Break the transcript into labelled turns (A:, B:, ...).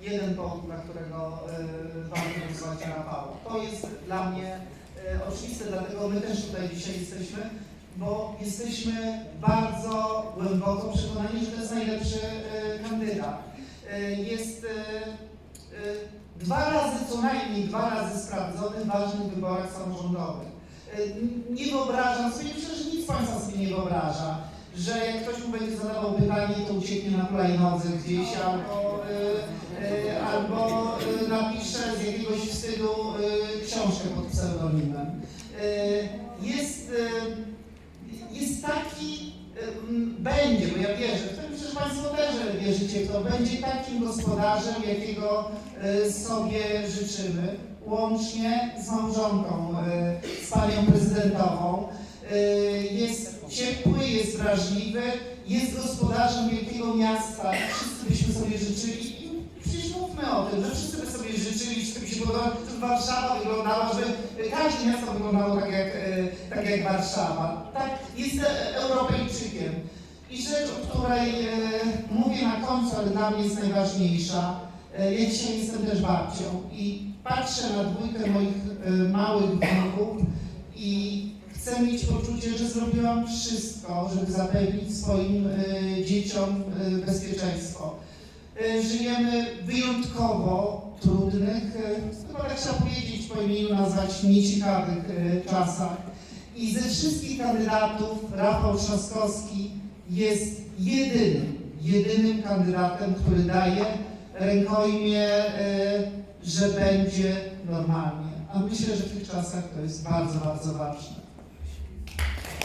A: jeden powód, dla którego y, warto wysłać Rafała. To jest dla mnie y, oczywiste, dlatego my też tutaj dzisiaj jesteśmy, bo jesteśmy bardzo głęboko przekonani, że to jest najlepszy y, kandydat. Jest dwa razy, co najmniej dwa razy sprawdzony w ważnych wyborach samorządowych. Nie wyobrażam sobie, myślę, że nic Państwa sobie nie wyobraża, że jak ktoś mu będzie zadawał pytanie, to ucieknie na hulajnodze gdzieś albo, y, albo y, napisze z jakiegoś wstydu y, książkę pod pseudonimem. Y, Jest, y, jest taki, y, będzie, bo ja wierzę, w tym że Państwo też wierzycie, to będzie takim gospodarzem, jakiego y, sobie życzymy, łącznie z małżonką, z panią prezydentową. Y, Jest ciepły, jest wrażliwy, jest gospodarzem wielkiego miasta. Wszyscy byśmy sobie życzyli. Przecież mówmy o tym, że wszyscy by sobie życzyli, wszyscy by się podobało, żeby Warszawa wyglądała, żeby każde miasto wyglądało tak jak, y, tak jak Warszawa. Tak, jest e, Europejczykiem. I rzecz, o której e, mówię na końcu, ale dla mnie jest najważniejsza. E, ja dzisiaj jestem też babcią i patrzę na dwójkę moich e, małych wnuków i chcę mieć poczucie, że zrobiłam wszystko, żeby zapewnić swoim e, dzieciom e, bezpieczeństwo. E, Żyjemy wyjątkowo trudnych, chyba tak trzeba powiedzieć po imieniu, nazwać nieciekawych czasach. I ze wszystkich kandydatów Rafał Trzaskowski jest jedynym, jedynym kandydatem, który daje rękojmie, że będzie normalnie. A myślę, że w tych czasach to jest bardzo, bardzo ważne.